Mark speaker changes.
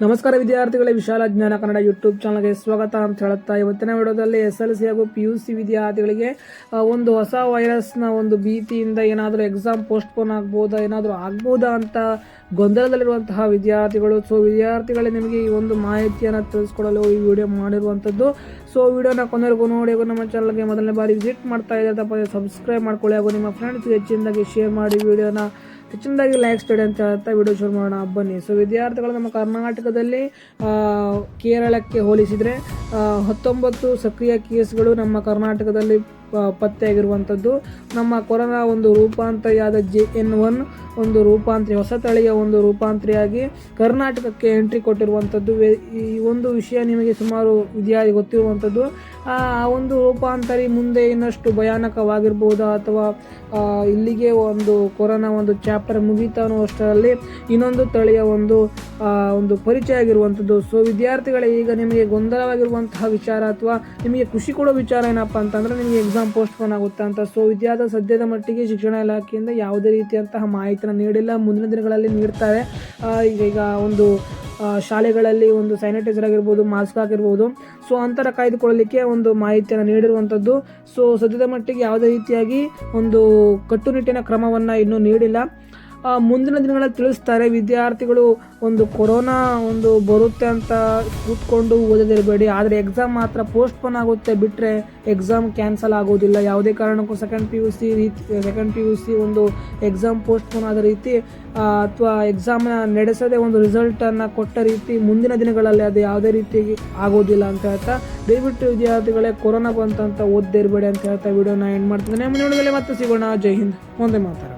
Speaker 1: ನಮಸ್ಕಾರ ವಿದ್ಯಾರ್ಥಿಗಳೇ, ವಿಶಾಲ ಜ್ಞಾನ ಕನ್ನಡ ಯೂಟ್ಯೂಬ್ ಚಾನಲ್ಗೆ ಸ್ವಾಗತ ಅಂತ ಹೇಳುತ್ತಾ ಇವತ್ತಿನ ವಿಡಿಯೋದಲ್ಲಿ ಎಸ್ ಎಲ್ ಸಿ ಹಾಗೂ ಪಿ ಯು ಸಿ ವಿದ್ಯಾರ್ಥಿಗಳಿಗೆ ಒಂದು ಹೊಸ ವೈರಸ್ನ ಒಂದು ಭೀತಿಯಿಂದ ಏನಾದರೂ ಎಕ್ಸಾಮ್ ಪೋಸ್ಟ್ಪೋನ್ ಆಗ್ಬೋದಾ, ಏನಾದರೂ ಆಗ್ಬೋದಾ ಅಂತ ಗೊಂದಲದಲ್ಲಿರುವಂತಹ ವಿದ್ಯಾರ್ಥಿಗಳು. ಸೊ, ವಿದ್ಯಾರ್ಥಿಗಳೇ, ನಿಮಗೆ ಈ ಒಂದು ಮಾಹಿತಿಯನ್ನು ತಿಳಿಸ್ಕೊಡಲು ಈ ವಿಡಿಯೋ ಮಾಡಿರುವಂಥದ್ದು. ಸೊ, ವಿಡಿಯೋನ ಕೊನೆಗೂ ನೋಡಿ ಹಾಗೂ ನಮ್ಮ ಚಾನಲ್ಗೆ ಮೊದಲನೇ ಬಾರಿ ವಿಸಿಟ್ ಮಾಡ್ತಾ ಇದ್ದಾರೆ ಸಬ್ಸ್ಕ್ರೈಬ್ ಮಾಡ್ಕೊಳ್ಳಿ ಹಾಗೂ ನಿಮ್ಮ ಫ್ರೆಂಡ್ಸ್ಗೆ ಹೆಚ್ಚಿನದಾಗಿ ಶೇರ್ ಮಾಡಿ ವಿಡಿಯೋನ ಹೆಚ್ಚಿನದಾಗಿ ಲೈಕ್ ಸ್ಟಡಿ ಅಂತ ಹೇಳ್ತಾ ವಿಡಿಯೋ ಶುರು ಮಾಡೋಣ ಬನ್ನಿ. ಸೊ ವಿದ್ಯಾರ್ಥಿಗಳು ನಮ್ಮ ಕರ್ನಾಟಕದಲ್ಲಿ ಕೇರಳಕ್ಕೆ ಹೋಲಿಸಿದರೆ ಹತ್ತೊಂಬತ್ತು ಸಕ್ರಿಯ ಕೇಸ್ಗಳು ನಮ್ಮ ಕರ್ನಾಟಕದಲ್ಲಿ ಪತ್ತೆಯಾಗಿರುವಂಥದ್ದು. ನಮ್ಮ ಕೊರೋನಾ ಒಂದು ರೂಪಾಂತರಿಯಾದ ಜೆ ಎನ್ ಒನ್ ಒಂದು ರೂಪಾಂತರಿ, ಹೊಸ ತಳಿಯ ಒಂದು ರೂಪಾಂತರಿಯಾಗಿ ಕರ್ನಾಟಕಕ್ಕೆ ಎಂಟ್ರಿ ಕೊಟ್ಟಿರುವಂಥದ್ದು. ಈ ಒಂದು ವಿಷಯ ನಿಮಗೆ ಸುಮಾರು ವಿದ್ಯಾರ್ಥಿ ಗೊತ್ತಿರುವಂಥದ್ದು. ಆ, ಒಂದು ರೂಪಾಂತರಿ ಮುಂದೆ ಇನ್ನಷ್ಟು ಭಯಾನಕವಾಗಿರ್ಬೋದಾ ಅಥವಾ ಇಲ್ಲಿಗೆ ಒಂದು ಕೊರೋನಾ ಒಂದು ಚಾಪ್ಟರ್ ಮುಗಿತಾನೋ ಅನ್ನುವಷ್ಟರಲ್ಲಿ ಇನ್ನೊಂದು ತಳಿಯ ಒಂದು ಒಂದು ಪರಿಚಯ ಆಗಿರುವಂಥದ್ದು ಸೊ ವಿದ್ಯಾರ್ಥಿಗಳೇ, ಈಗ ನಿಮಗೆ ಗೊಂದಲವಾಗಿರುವಂತಹ ವಿಚಾರ ಅಥವಾ ನಿಮಗೆ ಖುಷಿ ಕೊಡೋ ವಿಚಾರ ಏನಪ್ಪ ಅಂತಂದ್ರೆ ನಿಮಗೆ ಎಕ್ಸಾಮ್ ಪೋಸ್ಟ್ಪೋನ್ ಆಗುತ್ತೆ ಅಂತ. ಸೊ ವಿದ್ಯಾದ ಸದ್ಯದ ಮಟ್ಟಿಗೆ ಶಿಕ್ಷಣ ಇಲಾಖೆಯಿಂದ ಯಾವುದೇ ರೀತಿಯಂತಹ ಮಾಹಿತಿನ ನೀಡಿಲ್ಲ. ಮುಂದಿನ ದಿನಗಳಲ್ಲಿ ನೀಡ್ತಾರೆ. ಈಗ ಒಂದು ಶಾಲೆಗಳಲ್ಲಿ ಒಂದು ಸ್ಯಾನಿಟೈಸರ್ ಆಗಿರ್ಬೋದು ಮಾಸ್ಕ್ ಆಗಿರ್ಬೋದು. ಸೊ ಅಂತರ ಕಾಯ್ದುಕೊಳ್ಳಲಿಕ್ಕೆ ಒಂದು ಮಾಹಿತಿಯನ್ನು ನೀಡಿರುವಂಥದ್ದು ಸೊ ಸದ್ಯದ ಮಟ್ಟಿಗೆ ಯಾವುದೇ ರೀತಿಯಾಗಿ ಒಂದು ಕಟ್ಟುನಿಟ್ಟಿನ ಕ್ರಮವನ್ನು ಇನ್ನೂ ನೀಡಿಲ್ಲ. ಮುಂದಿನ ದಿನಗಳಲ್ಲಿ ತಿಳಿಸ್ತಾರೆ, ವಿದ್ಯಾರ್ಥಿಗಳು ಒಂದು ಕೊರೋನಾ ಒಂದು ಬರುತ್ತೆ ಅಂತ ಕೂತ್ಕೊಂಡು ಓದದಿರಬೇಡಿ. ಆದರೆ ಎಕ್ಸಾಮ್ ಮಾತ್ರ ಪೋಸ್ಟ್ಪೋನ್ ಆಗುತ್ತೆ ಬಿಟ್ಟರೆ ಎಕ್ಸಾಮ್ ಕ್ಯಾನ್ಸಲ್ ಆಗೋದಿಲ್ಲ. ಯಾವುದೇ ಕಾರಣಕ್ಕೂ ಸೆಕೆಂಡ್ ಪಿ ಯು ಸಿ ರೀತಿ ಸೆಕೆಂಡ್ ಪಿ ಯು ಸಿ ಒಂದು ಎಕ್ಸಾಮ್ ಪೋಸ್ಟ್ಪೋನ್ ಆದ ರೀತಿ ಅಥವಾ ಎಕ್ಸಾಮ್ನ ನಡೆಸದೆ ಒಂದು ರಿಸಲ್ಟನ್ನು ಕೊಟ್ಟ ರೀತಿ ಮುಂದಿನ ದಿನಗಳಲ್ಲಿ ಅದು ಯಾವುದೇ ರೀತಿ ಆಗೋದಿಲ್ಲ ಅಂತ ಹೇಳ್ತಾ, ದಯವಿಟ್ಟು ವಿದ್ಯಾರ್ಥಿಗಳೇ ಕೊರೋನಾ ಬಂತಂತ ಓದದೇ ಇರಬೇಡಿ ಅಂತ ಹೇಳ್ತಾ ವಿಡಿಯೋನ ಎಂಡ್ ಮಾಡ್ತಿದ್ದೇನೆ. ಮುಂದಿನ ಮತ್ತೆ ಸಿಗೋಣ. ಜೈ ಹಿಂದ್. ಮುಂದೆ ಮಾತಾಡೋಣ.